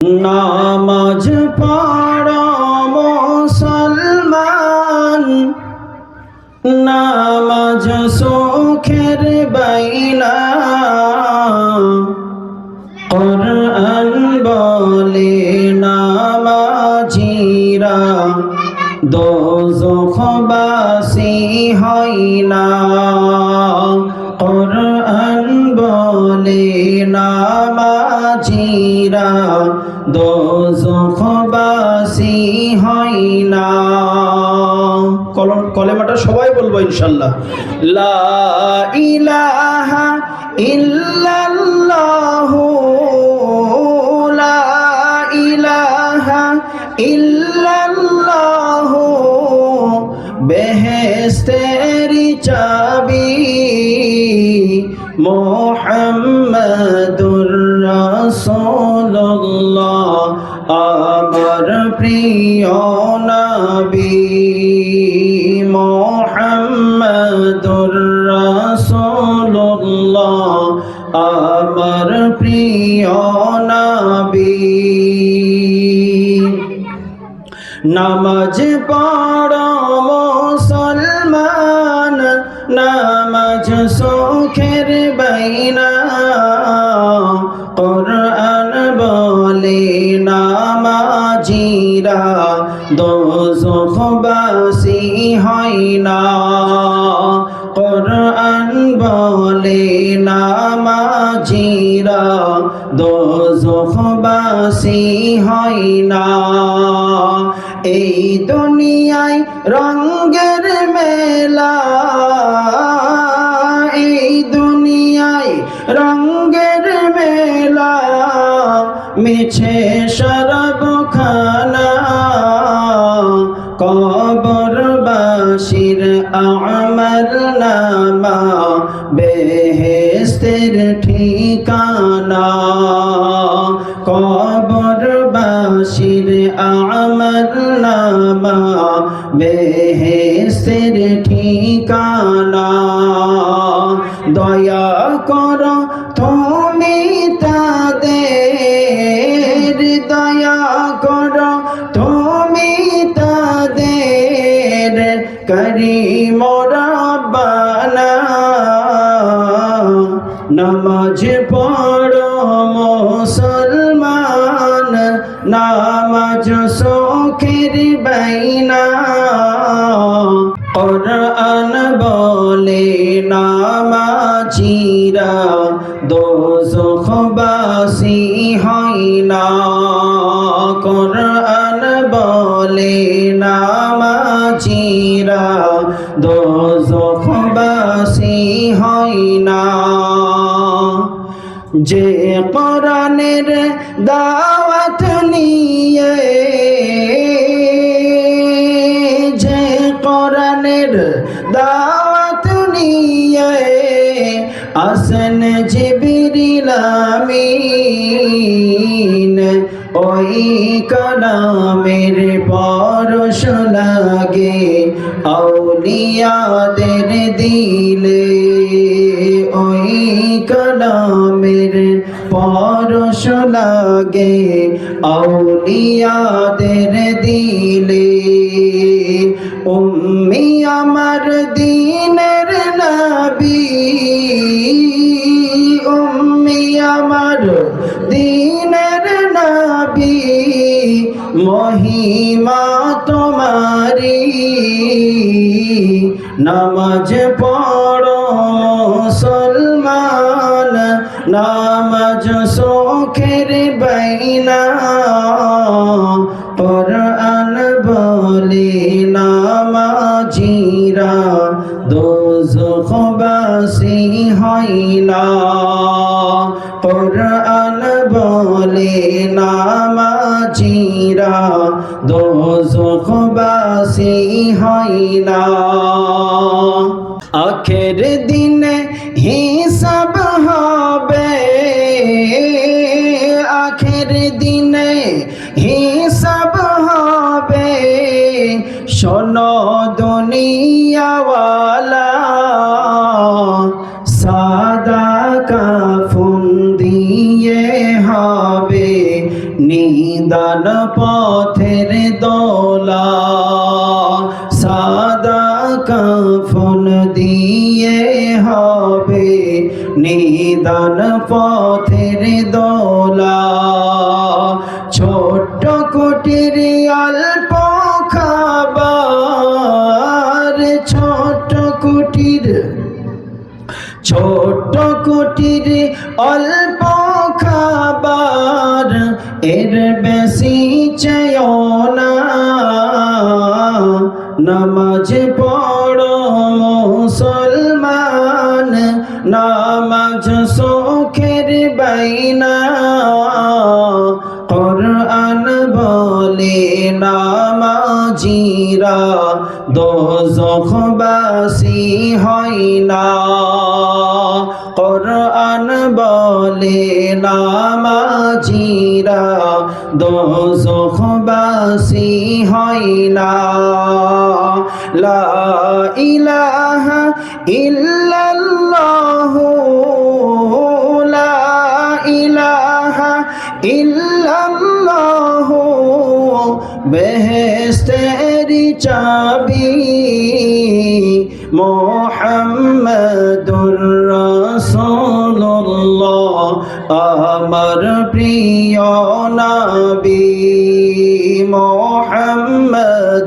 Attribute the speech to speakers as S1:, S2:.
S1: নামাজ পড়ো মুসলমান। নামাজ সুখের বাইনা। কোরআন বলে নামাজিরা দোজখবাসী হয় না। কোরআন বলে নামাজিরা দোজখবাসী হয় না কলম কলেমাটা সবাই বলব ইনশাল্লাহ। লা ইলাহা ইল্লাল্লাহু, লা ইলাহা ইল্লাল্লাহু, বেহেশতেরি চাবি মোহাম্মদুর আমার প্রিয় নবী মোহাম্মদুর রাসূলুল্লাহ আমার প্রিয় নবী। নামাজ পড়ো নামাজিরা দোজখবাসী হয় না। কোরআন বলে, নামাজিরা দোজখবাসী হয় না। এই দুনিয়ায় রঙ্গের মেলা, এই দুনিয়ায় রঙ্গের মেলা, মিছে কবরবাসীর আমল নামা বেহেস্তের ঠিকানা। কবরবাসীর আমল নামা বেহেস্তের ঠিকানা। দয়া কর নামাজ পড়ো মুসলমান, নামাজ সুখের বাইনা। কোরআন বলে নামাজিরা দোজখবাসী হয় না। কোরআন বলে নামাজিরা দোজখবাসী হয় না। যে কোরআনের দাওয়াত নিয়ে, যে কোরআনের দাওয়াত নিয়ে আসেন জিবিরিল আমিন। ওই কালামের পরশ লাগে, আউলিয়াদের দিলে। পরশ লাগে আউলিয়াদের দিলে। উম্মি আমার দিনের নবী, উম্মি আমার দিনের নবী, মহিমা তোমারি নামাজ পড়ো মুসলমান নামাজ সুখের বাইনা, কোরআন বলে নামাজিরা দোজখবাসী হয় না। কোরআন বলে নামাজিরা দোজখবাসী হয় না। আখের দিনে আখের দিনে হিসাব হবে। শোনো দুনিয়াওয়ালা, সাদা কাফুন দিয়ে হবে নিদান পথের দোলা। সাদা কাফন দিয়ে হবে নিদান পথের দোলা। কুটির ছোট্ট কুটির অল্প খাবার, এর বেশি চেয়েও না। নামাজ পড়ো মুসলমান, নামাজ সুখের বাইনা। কোরআন বলে, নামাজিরা দোজখবাসী হয় না। কোরআন বলে নামাজিরা দোজখবাসী হয় না। লা ইলাহা ইল্লাল্লাহু লা ইলাহা ইল্লাল্লাহু। মোহাম্মদুর রাসূলুল্লাহ আমার প্রিয় নবী মোহাম্মদুর